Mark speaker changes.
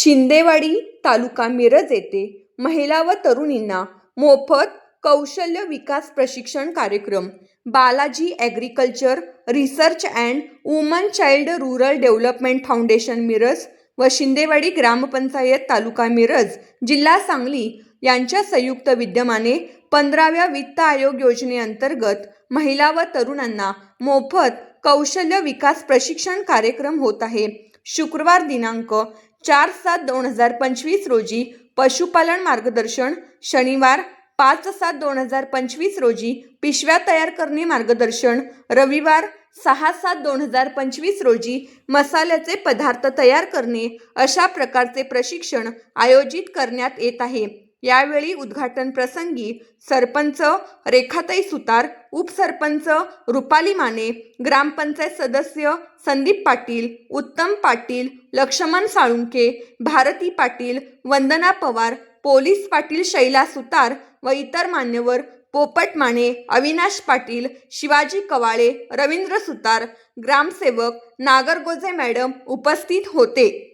Speaker 1: शिंदेवाडी तालुका मिरज येथे महिला व तरुणींना मोफत कौशल्य विकास प्रशिक्षण कार्यक्रम Balaji agriculture research and women child rural development foundation Miraj व शिंदेवाडी ग्रामपंचायत तालुका मिरज जिल्हा सांगली यांच्या संयुक्त विद्यमाने पंधराव्या वित्त आयोग योजनेअंतर्गत महिला व तरुणांना मोफत कौशल्य विकास प्रशिक्षण कार्यक्रम होत आहे. शुक्रवार दिनांक चार सात दोन हजार पंचवीस रोजी पशुपालन मार्गदर्शन शनिवार पाच सात दोन हजार पंचवीस रोजी पिशव्या तयार करणे मार्गदर्शन रविवार सहा सात दोन हजार पंचवीस रोजी मसाल्याचे पदार्थ तयार करणे अशा प्रकारचे प्रशिक्षण आयोजित करण्यात येत आहे. यावेळी उद्घाटन प्रसंगी सरपंच रेखाताई सुतार उपसरपंच रुपाली माने ग्रामपंचायत सदस्य संदीप पाटील उत्तम पाटील लक्ष्मण साळुंके भारती पाटील वंदना पवार पोलीस पाटील शैला सुतार व इतर मान्यवर पोपट माने अविनाश पाटील शिवाजी कवाळे रवींद्र सुतार ग्रामसेवक नागरगोजे मॅडम उपस्थित होते.